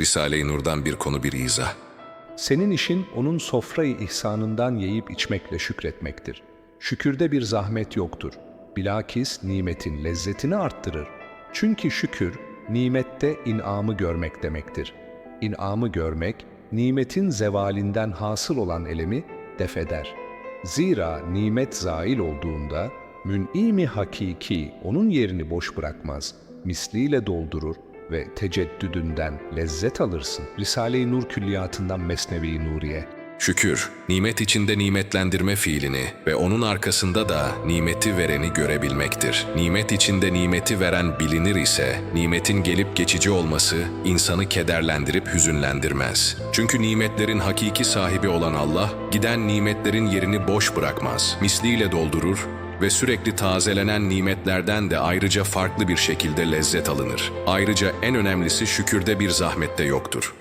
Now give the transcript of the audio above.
Risale-i Nur'dan bir konu bir izah. Senin işin onun sofrayı ihsanından yiyip içmekle şükretmektir. Şükürde bir zahmet yoktur. Bilakis nimetin lezzetini arttırır. Çünkü şükür, nimette inamı görmek demektir. İnamı görmek, nimetin zevalinden hasıl olan elemi defeder. Zira nimet zail olduğunda, mün'imi hakiki onun yerini boş bırakmaz, misliyle doldurur ve teceddüdünden lezzet alırsın. Risale-i Nur külliyatından Mesnevi Nuriye. Şükür, nimet içinde nimetlendirme fiilini ve onun arkasında da nimeti vereni görebilmektir. Nimet içinde nimeti veren bilinir ise, nimetin gelip geçici olması insanı kederlendirip hüzünlendirmez. Çünkü nimetlerin hakiki sahibi olan Allah, giden nimetlerin yerini boş bırakmaz, misliyle doldurur ve sürekli tazelenen nimetlerden de ayrıca farklı bir şekilde lezzet alınır. Ayrıca en önemlisi şükürde bir zahmet de yoktur.